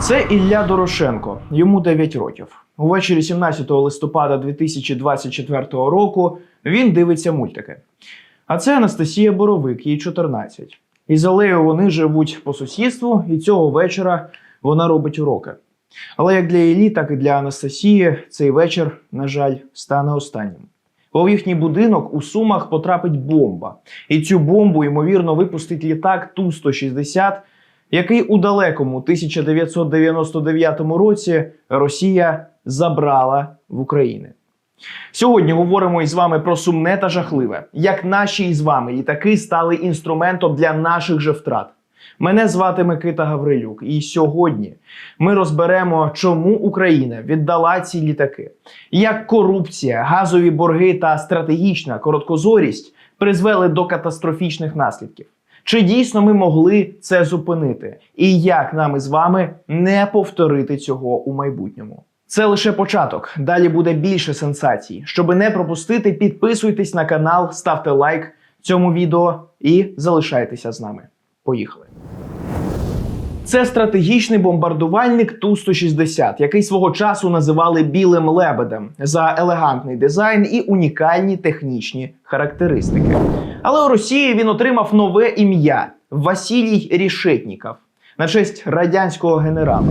Це Ілля Дорошенко. Йому 9 років. Увечері 17 листопада 2024 року він дивиться мультики. А це Анастасія Боровик, їй 14. І з Алею вони живуть по сусідству, і цього вечора вона робить уроки. Але як для Іллі, так і для Анастасії цей вечір, на жаль, стане останнім. Бо в їхній будинок у Сумах потрапить бомба. І цю бомбу, ймовірно, випустить літак Ту-160, який у далекому 1999 році Росія забрала в Україні. Сьогодні говоримо із вами про сумне та жахливе, як наші із вами літаки стали інструментом для наших же втрат. Мене звати Микита Гаврилюк, і сьогодні ми розберемо, чому Україна віддала ці літаки, як корупція, газові борги та стратегічна короткозорість призвели до катастрофічних наслідків. Чи дійсно ми могли це зупинити? І як нам із вами не повторити цього у майбутньому? Це лише початок. Далі буде більше сенсацій. Щоби не пропустити, підписуйтесь на канал, ставте лайк цьому відео і залишайтеся з нами. Поїхали. Це стратегічний бомбардувальник Ту-160, який свого часу називали білим лебедем за елегантний дизайн і унікальні технічні характеристики. Але у Росії він отримав нове ім'я Василій Рішетніков на честь радянського генерала.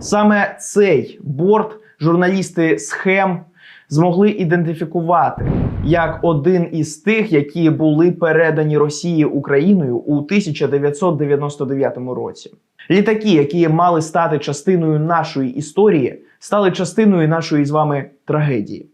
Саме цей борт журналісти схем змогли ідентифікувати як один із тих, які були передані Росії Україною у 1999 році. Літаки, які мали стати частиною нашої історії, стали частиною нашої з вами трагедії.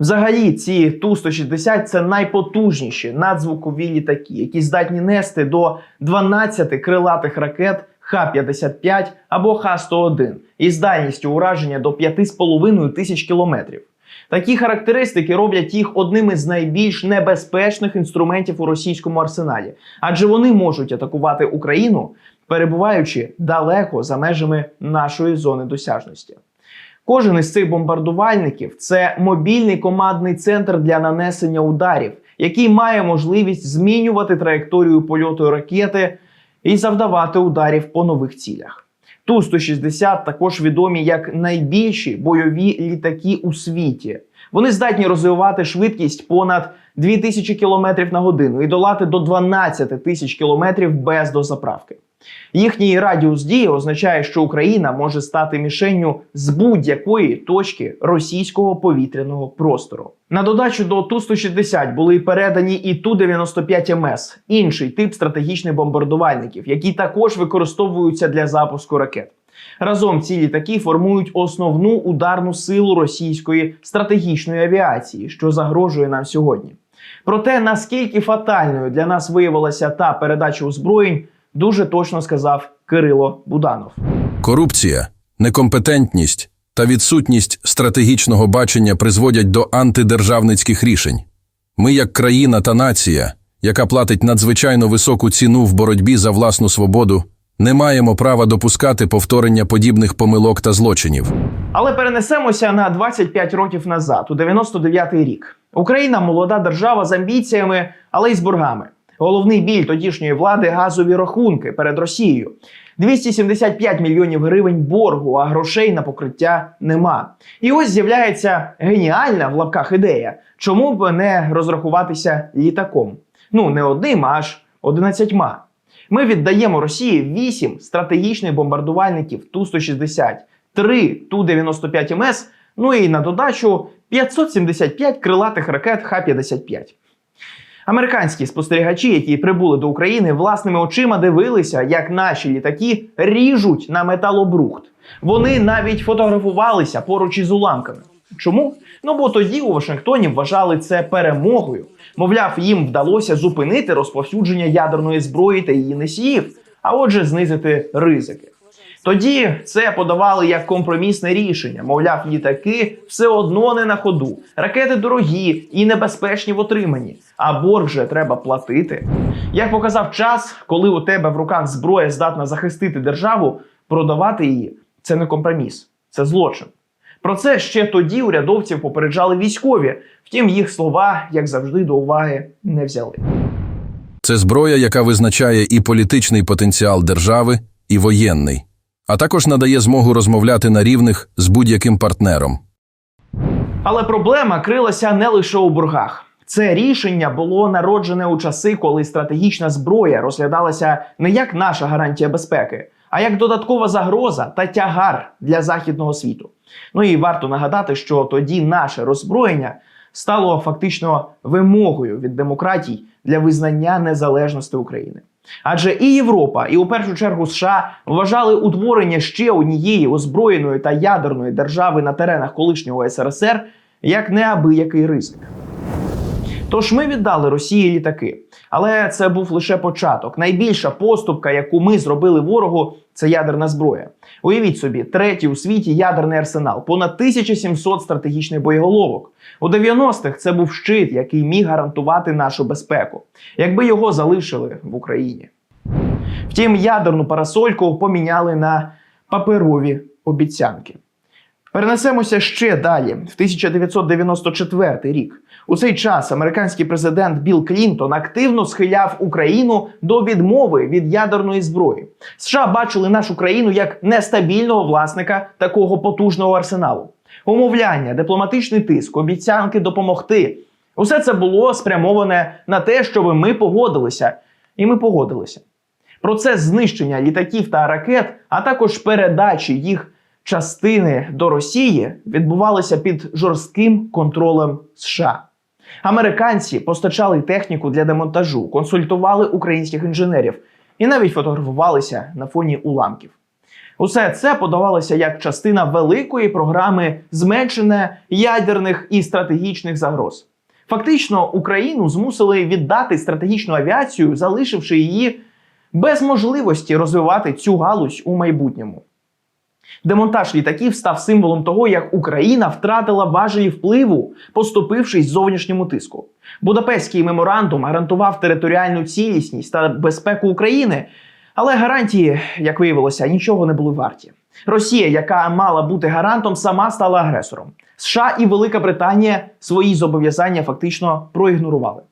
Взагалі, ці Ту-160 це найпотужніші надзвукові літаки, які здатні нести до 12 крилатих ракет Х-55 або Х-101 із дальністю ураження до 5,5 тисяч кілометрів. Такі характеристики роблять їх одним із найбільш небезпечних інструментів у російському арсеналі, адже вони можуть атакувати Україну, перебуваючи далеко за межами нашої зони досяжності. Кожен із цих бомбардувальників це мобільний командний центр для нанесення ударів, який має можливість змінювати траєкторію польоту ракети і завдавати ударів по нових цілях. Ту-160 також відомі як найбільші бойові літаки у світі. Вони здатні розвивати швидкість понад 2000 км на годину і долати до 12 тисяч км без дозаправки. Їхній радіус дії означає, що Україна може стати мішенню з будь-якої точки російського повітряного простору. На додачу до Ту-160 були передані і Ту-95 МС, інший тип стратегічних бомбардувальників, які також використовуються для запуску ракет. Разом ці літаки формують основну ударну силу російської стратегічної авіації, що загрожує нам сьогодні. Про те, наскільки фатальною для нас виявилася та передача озброєнь, дуже точно сказав Кирило Буданов. Корупція, некомпетентність та відсутність стратегічного бачення призводять до антидержавницьких рішень. Ми, як країна та нація, яка платить надзвичайно високу ціну в боротьбі за власну свободу, не маємо права допускати повторення подібних помилок та злочинів. Але перенесемося на 25 років назад, у 99-й рік. Україна молода держава з амбіціями, але й з боргами. Головний біль тодішньої влади газові рахунки перед Росією. 275 мільйонів гривень боргу, а грошей на покриття нема. І ось з'являється геніальна в лапках ідея, чому б не розрахуватися літаком. Ну не одним, а аж одинадцятьма. Ми віддаємо Росії 8 стратегічних бомбардувальників Ту-160, 3 Ту-95 МС, ну і на додачу 575 крилатих ракет Х-55. Американські спостерігачі, які прибули до України, власними очима дивилися, як наші літаки ріжуть на металобрухт. Вони навіть фотографувалися поруч із уламками. Чому? Ну бо тоді у Вашингтоні вважали це перемогою. Мовляв, їм вдалося зупинити розповсюдження ядерної зброї та її носіїв, а отже, знизити ризики. Тоді це подавали як компромісне рішення. Мовляв, літаки все одно не на ходу. Ракети дорогі і небезпечні в отриманні. А борг же треба платити. Як показав час, коли у тебе в руках зброя здатна захистити державу, продавати її це не компроміс, це злочин. Про це ще тоді урядовців попереджали військові. Втім, їх слова, як завжди, до уваги не взяли. Це зброя, яка визначає і політичний потенціал держави, і воєнний. А також надає змогу розмовляти на рівних з будь-яким партнером. Але проблема крилася не лише у боргах. Це рішення було народжене у часи, коли стратегічна зброя розглядалася не як наша гарантія безпеки, а як додаткова загроза та тягар для західного світу. Ну і варто нагадати, що тоді наше роззброєння стало фактично вимогою від демократій для визнання незалежності України. Адже і Європа, і у першу чергу США вважали утворення ще однієї озброєної та ядерної держави на теренах колишнього СРСР як неабиякий ризик. Тож ми віддали Росії літаки, але це був лише початок. Найбільша поступка, яку ми зробили ворогу, це ядерна зброя. Уявіть собі, третій у світі ядерний арсенал, понад 1700 стратегічних боєголовок. У 90-х це був щит, який міг гарантувати нашу безпеку, якби його залишили в Україні. Втім, ядерну парасольку поміняли на паперові обіцянки. Перенесемося ще далі, в 1994 рік. У цей час американський президент Білл Клінтон активно схиляв Україну до відмови від ядерної зброї. США бачили нашу країну як нестабільного власника такого потужного арсеналу. Умовляння, дипломатичний тиск, обіцянки допомогти. Усе це було спрямоване на те, щоб ми погодилися, і ми погодилися. Процес знищення літаків та ракет, а також передачі їх частини до Росії відбувалися під жорстким контролем США. Американці постачали техніку для демонтажу, консультували українських інженерів і навіть фотографувалися на фоні уламків. Усе це подавалося як частина великої програми зменшення ядерних і стратегічних загроз. Фактично, Україну змусили віддати стратегічну авіацію, залишивши її без можливості розвивати цю галузь у майбутньому. Демонтаж літаків став символом того, як Україна втратила важелі впливу, поступившись зовнішньому тиску. Будапештський меморандум гарантував територіальну цілісність та безпеку України, але гарантії, як виявилося, нічого не були варті. Росія, яка мала бути гарантом, сама стала агресором. США і Велика Британія свої зобов'язання фактично проігнорували.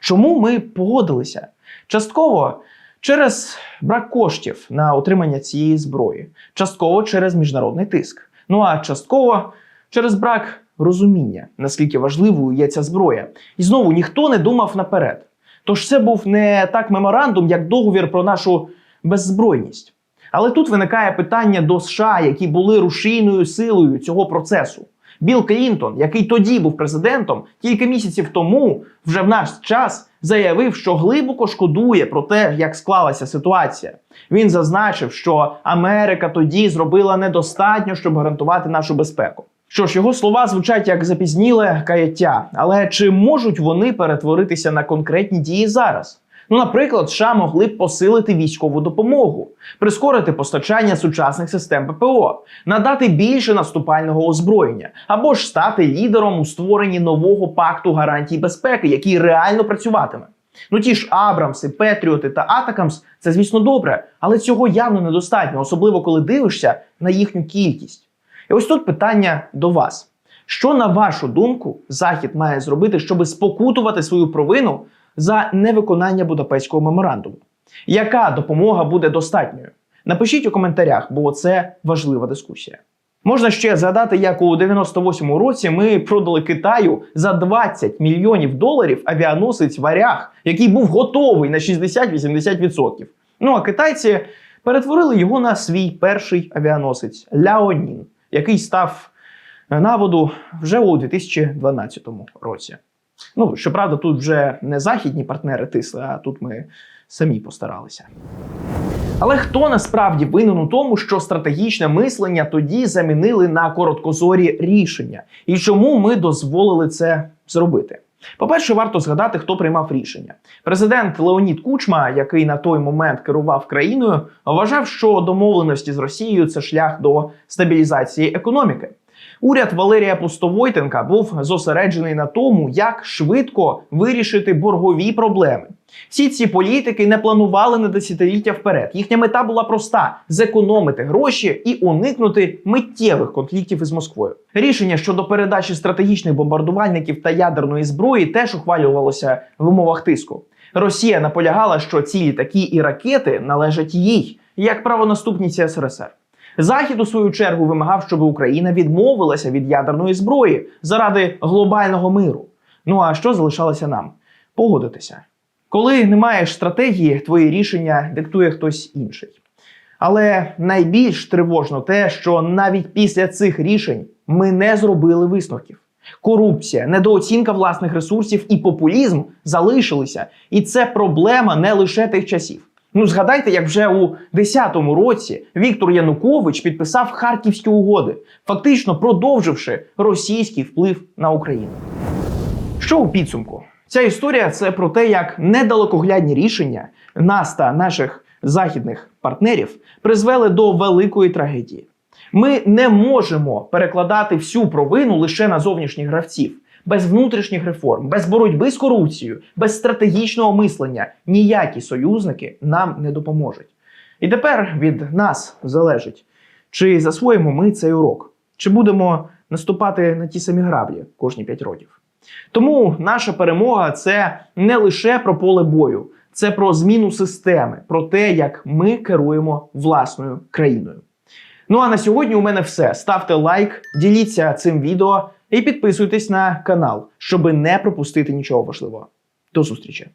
Чому ми погодилися? Частково через брак коштів на отримання цієї зброї, частково через міжнародний тиск. Ну а частково через брак розуміння, наскільки важливою є ця зброя. І знову ніхто не думав наперед. Тож це був не так меморандум, як договір про нашу беззбройність. Але тут виникає питання до США, які були рушійною силою цього процесу. Білл Клінтон, який тоді був президентом, кілька місяців тому, вже в наш час, заявив, що глибоко шкодує про те, як склалася ситуація. Він зазначив, що Америка тоді зробила недостатньо, щоб гарантувати нашу безпеку. Що ж, його слова звучать як запізніле каяття, але чи можуть вони перетворитися на конкретні дії зараз? Ну, наприклад, США могли б посилити військову допомогу, прискорити постачання сучасних систем ППО, надати більше наступального озброєння, або ж стати лідером у створенні нового пакту гарантій безпеки, який реально працюватиме. Ну ті ж Абрамси, Петріоти та Атакамс це, звісно, добре, але цього явно недостатньо, особливо коли дивишся на їхню кількість. І ось тут питання до вас: що на вашу думку Захід має зробити, щоб спокутувати свою провину за невиконання Будапештського меморандуму? Яка допомога буде достатньою? Напишіть у коментарях, бо це важлива дискусія. Можна ще згадати, як у 98-му році ми продали Китаю за 20 мільйонів доларів авіаносець варяг, який був готовий на 60-80%. Ну а китайці перетворили його на свій перший авіаносець Ляонін, який став на воду вже у 2012 році. Ну, щоправда, тут вже не західні партнери тисли, а тут ми самі постаралися. Але хто насправді винен у тому, що стратегічне мислення тоді замінили на короткозорі рішення, і чому ми дозволили це зробити? По-перше, варто згадати, хто приймав рішення. Президент Леонід Кучма, який на той момент керував країною, вважав, що домовленості з Росією це шлях до стабілізації економіки. Уряд Валерія Пустовойтенка був зосереджений на тому, як швидко вирішити боргові проблеми. Всі ці політики не планували на десятиліття вперед. Їхня мета була проста: зекономити гроші і уникнути миттєвих конфліктів із Москвою. Рішення щодо передачі стратегічних бомбардувальників та ядерної зброї теж ухвалювалося в умовах тиску. Росія наполягала, що ці літаки і ракети належать їй як правонаступниці СРСР. Захід у свою чергу вимагав, щоб Україна відмовилася від ядерної зброї заради глобального миру. Ну а що залишалося нам? Погодитися. Коли не маєш стратегії, твої рішення диктує хтось інший. Але найбільш тривожно те, що навіть після цих рішень ми не зробили висновків. Корупція, недооцінка власних ресурсів і популізм залишилися. І це проблема не лише тих часів. Ну, згадайте, як вже у 10-му році Віктор Янукович підписав Харківські угоди, фактично продовживши російський вплив на Україну. Що у підсумку? Ця історія це про те, як недалекоглядні рішення нас та наших західних партнерів призвели до великої трагедії. Ми не можемо перекладати всю провину лише на зовнішніх гравців. Без внутрішніх реформ, без боротьби з корупцією, без стратегічного мислення ніякі союзники нам не допоможуть. І тепер від нас залежить, чи засвоїмо ми цей урок, чи будемо наступати на ті самі граблі кожні 5 років. Тому наша перемога це не лише про поле бою, це про зміну системи, про те, як ми керуємо власною країною. Ну а на сьогодні у мене все. Ставте лайк, діліться цим відео і підписуйтесь на канал, щоб не пропустити нічого важливого. До зустрічі!